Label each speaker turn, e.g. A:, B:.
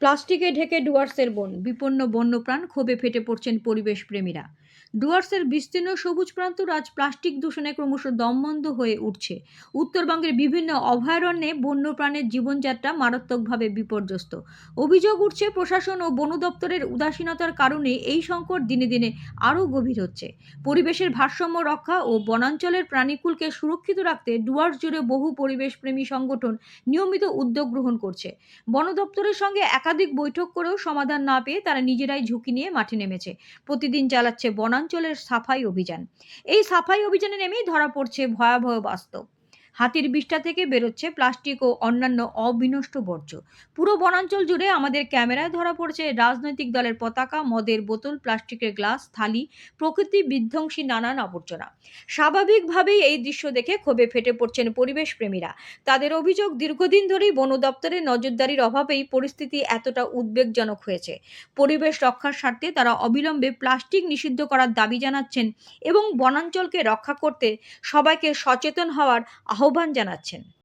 A: প্লাস্টিকে ঢেকে ডুয়ার্সের বন, বিপন্ন বন্যপ্রাণ ক্ষোভে ফেটে পড়ছেন পরিবেশ প্রেমীরা ডুয়ার্সের বিস্তীর্ণ সবুজ প্রান্তর আজ প্লাস্টিক দূষণে ক্রমশ দমবন্ধ হয়ে উঠছে। উত্তরবঙ্গের বিভিন্ন অভয়ারণ্যে বন্যপ্রাণের জীবনযাত্রা মারাত্মকভাবে বিপর্যস্ত। অভিযোগ উঠছে, প্রশাসন ও বন দপ্তরের উদাসীনতার কারণে এই সংকট দিনে দিনে আরও গভীর হচ্ছে। পরিবেশের ভারসাম্য রক্ষা ও বনাঞ্চলের প্রাণীকুলকে সুরক্ষিত রাখতে ডুয়ার্স জুড়ে বহু পরিবেশপ্রেমী সংগঠন নিয়মিত উদ্যোগ গ্রহণ করছে। বন দপ্তরের সঙ্গে একাধিক বৈঠক করেও সমাধান না পেয়ে তারা নিজেরাই ঝুঁকি নিয়ে মাঠে নেমেছে। প্রতিদিন চালাচ্ছে বনাঞ্চলের সাফাই অভিযান। এই সাফাই অভিযানে নেমেই ধরা পড়ছে ভয়াবহ বাস্তব। হাতির বিষ্ঠা থেকে বেরোচ্ছে প্লাস্টিক ও অন্যান্য অবিনষ্ট বর্জ্য। পুরো বনাঞ্চল জুড়ে আমাদের ক্যামেরায় ধরা পড়ছে রাজনৈতিক দলের পতাকা, মদের বোতল, প্লাস্টিকের গ্লাস, থালি, প্রকৃতি বিধ্বংসী নানান আবর্জনা। স্বাভাবিকভাবেই এই দৃশ্য দেখে ক্ষোভে ফেটে পড়ছেন পরিবেশ প্রেমীরা তাদের অভিযোগ, দীর্ঘদিন ধরেই বন দপ্তরের নজরদারির অভাবেই পরিস্থিতি এতটা উদ্বেগজনক হয়েছে। পরিবেশ রক্ষার স্বার্থে তারা অবিলম্বে প্লাস্টিক নিষিদ্ধ করার দাবি জানাচ্ছেন এবং বনাঞ্চলকে রক্ষা করতে সবাইকে সচেতন হওয়ার আহ্বান জানাচ্ছেন।